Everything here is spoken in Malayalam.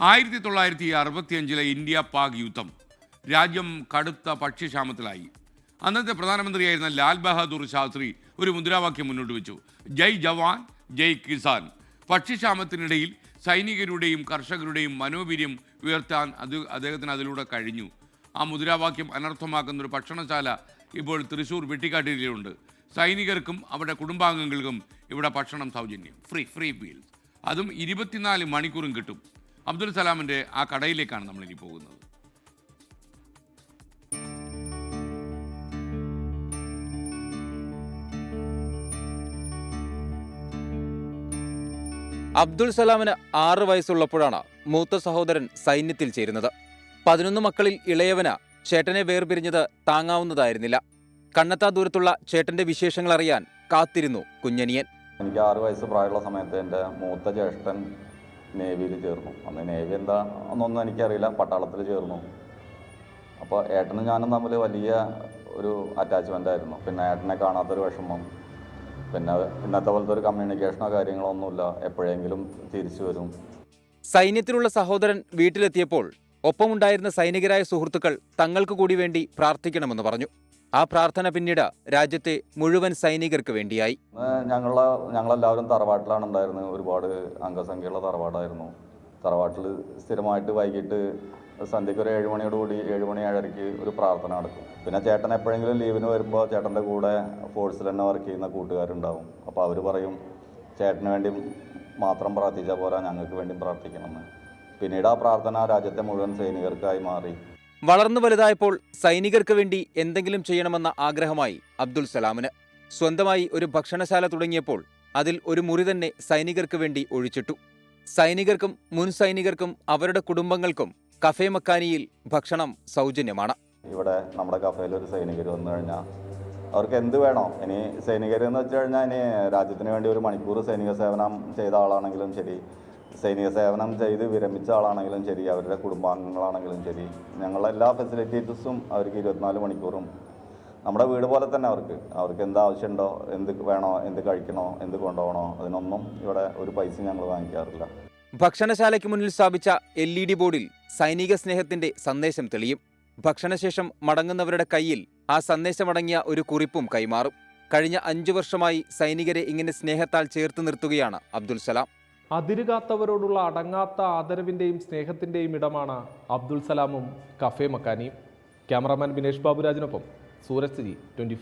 ആയിരത്തി തൊള്ളായിരത്തി അറുപത്തിയഞ്ചിലെ ഇന്ത്യ പാക് യുദ്ധം രാജ്യം കടുത്ത പക്ഷിക്ഷാമത്തിലായി. അന്നത്തെ പ്രധാനമന്ത്രിയായിരുന്ന ലാൽ ബഹാദൂർ ശാസ്ത്രി ഒരു മുദ്രാവാക്യം മുന്നോട്ട് വെച്ചു. ജയ് ജവാൻ ജയ് കിസാൻ. പക്ഷിക്ഷാമത്തിനിടയിൽ സൈനികരുടെയും കർഷകരുടെയും മനോവീര്യം ഉയർത്താൻ അത് അദ്ദേഹത്തിന് അതിലൂടെ കഴിഞ്ഞു. ആ മുദ്രാവാക്യം അനർത്ഥമാക്കുന്ന ഒരു ഭക്ഷണശാല ഇപ്പോൾ തൃശ്ശൂർ വെട്ടിക്കാട്ടിലുണ്ട് സൈനികർക്കും അവരുടെ കുടുംബാംഗങ്ങൾക്കും ഇവിടെ ഭക്ഷണം സൗജന്യം. Free free meals. അതും ഇരുപത്തിനാല് മണിക്കൂറും കിട്ടും. അബ്ദുൽ സലാമിന്റെ ആ കടയിലേക്കാണ് നമ്മളിനി പോകുന്നത്. അബ്ദുൾ സലാമിന് ആറ് വയസ്സുള്ളപ്പോഴാണ് മൂത്ത സഹോദരൻ സൈന്യത്തിൽ ചേരുന്നത്. പതിനൊന്ന് മക്കളിൽ ഇളയവന് ചേട്ടനെ വേർപിരിഞ്ഞത് താങ്ങാവുന്നതായിരുന്നില്ല. കണ്ണത്താ ദൂരത്തുള്ള ചേട്ടന്റെ വിശേഷങ്ങൾ അറിയാൻ കാത്തിരുന്നു കുഞ്ഞനിയൻ. എനിക്ക് ആറ് വയസ്സ് പ്രായമുള്ള സമയത്ത് എന്റെ മൂത്ത ജ്യേഷ്ഠൻ നേവിയിൽ ചേർന്നു. അന്ന് നേവി എന്താ എന്നൊന്നും എനിക്കറിയില്ല. പട്ടാളത്തിൽ ചേർന്നു. അപ്പോൾ ഏട്ടനും ഞാനും തമ്മിൽ വലിയ ഒരു അറ്റാച്ച്മെന്റ് ആയിരുന്നു. പിന്നെ ഏട്ടനെ കാണാത്തൊരു വിഷമം. പിന്നെ ഇന്നത്തെ പോലത്തെ ഒരു കമ്മ്യൂണിക്കേഷനോ കാര്യങ്ങളോ ഒന്നുമില്ല. എപ്പോഴെങ്കിലും തിരിച്ചു വരും. സൈന്യത്തിലുള്ള സഹോദരൻ വീട്ടിലെത്തിയപ്പോൾ ഒപ്പമുണ്ടായിരുന്ന സൈനികരായ സുഹൃത്തുക്കൾ തങ്ങൾക്ക് കൂടി വേണ്ടി പ്രാർത്ഥിക്കണമെന്ന് പറഞ്ഞു. ആ പ്രാർത്ഥന പിന്നീട് രാജ്യത്തെ മുഴുവൻ സൈനികർക്ക് വേണ്ടിയായി. ഞങ്ങളെ ഞങ്ങളെല്ലാവരും തറവാട്ടിലാണ് ഉണ്ടായിരുന്നത് ഒരുപാട് അംഗസംഖ്യയുള്ള തറവാടായിരുന്നു. തറവാട്ടിൽ സ്ഥിരമായിട്ട് വൈകിട്ട് സന്ധ്യയ്ക്ക് ഒരു ഏഴ് മണിയോടുകൂടി ഏഴ് മണി ഏഴരയ്ക്ക് ഒരു പ്രാർത്ഥന നടക്കും. പിന്നെ ചേട്ടൻ എപ്പോഴെങ്കിലും ലീവിന് വരുമ്പോൾ ചേട്ടന്റെ കൂടെ ഫോഴ്സിൽ തന്നെ വർക്ക് ചെയ്യുന്ന കൂട്ടുകാരുണ്ടാവും. അപ്പോൾ അവർ പറയും ചേട്ടന് വേണ്ടി മാത്രം പ്രാർത്ഥിച്ചാൽ പോരാ ഞങ്ങൾക്ക് വേണ്ടി പ്രാർത്ഥിക്കണമെന്ന്. പിന്നീട് ആ പ്രാർത്ഥന രാജ്യത്തെ മുഴുവൻ സൈനികർക്കായി മാറി. വളർന്നു വലുതായപ്പോൾ സൈനികർക്ക് വേണ്ടി എന്തെങ്കിലും ചെയ്യണമെന്ന ആഗ്രഹമായി അബ്ദുൽ സലാമിന്. സ്വന്തമായി ഒരു ഭക്ഷണശാല തുടങ്ങിയപ്പോൾ അതിൽ ഒരു മുറി തന്നെ സൈനികർക്ക് വേണ്ടി ഒഴിച്ചിട്ടു. സൈനികർക്കും മുൻ സൈനികർക്കും അവരുടെ കുടുംബങ്ങൾക്കും കഫേ മക്കാനിയിൽ ഭക്ഷണം സൗജന്യമാണ്. ഇവിടെ നമ്മുടെ കഫേയിൽ ഒരു സൈനികർ വന്നു കഴിഞ്ഞാൽ അവർക്ക് എന്ത് വേണോ. ഇനി സൈനികർ എന്ന് വെച്ച് കഴിഞ്ഞാൽ ഇനി രാജ്യത്തിന് വേണ്ടി ഒരു മണിക്കൂർ സൈനിക സേവനം ചെയ്ത ആളാണെങ്കിലും ശരി. സൈനിക സേവനം ചെയ്ത് വിരമിച്ച ആളാണെങ്കിലും ശരി അവരുടെ കുടുംബാംഗങ്ങളാണെങ്കിലും ശരി. ഞങ്ങളുടെ എല്ലാ ഫെസിലിറ്റീസും അവർക്ക് ഇരുപത്തിനാല് മണിക്കൂറും. നമ്മുടെ വീട് പോലെ തന്നെ അവർക്ക്. അവർക്ക് എന്ത് ആവശ്യമുണ്ടോ എന്ത് വേണോ എന്ത് കഴിക്കണോ എന്ത് കൊണ്ടുപോകണോ അതിനൊന്നും ഇവിടെ ഒരു പൈസ ഞങ്ങൾ വാങ്ങിക്കാറില്ല. ഭക്ഷണശാലയ്ക്ക് മുന്നിൽ സ്ഥാപിച്ച എൽ ഇ ഡി ബോർഡിൽ സൈനിക സ്നേഹത്തിന്റെ സന്ദേശം തെളിയും. ഭക്ഷണശേഷം മടങ്ങുന്നവരുടെ കയ്യിൽ ആ സന്ദേശമടങ്ങിയ ഒരു കുറിപ്പും കൈമാറും. കഴിഞ്ഞ അഞ്ചു വർഷമായി സൈനികരെ ഇങ്ങനെ സ്നേഹത്താൽ ചേർത്ത് നിർത്തുകയാണ് അബ്ദുൽ സലാം. അതിരുകാത്തവരോടുള്ള അടങ്ങാത്ത ആദരവിന്റെയും സ്നേഹത്തിന്റെയും ഇടമാണ് അബ്ദുൽ സലാമും കഫേ മക്കാനിയും. ക്യാമറാമാൻ ബിനേഷ് ബാബുരാജിനൊപ്പം സൂരജ് ജി ട്വന്റി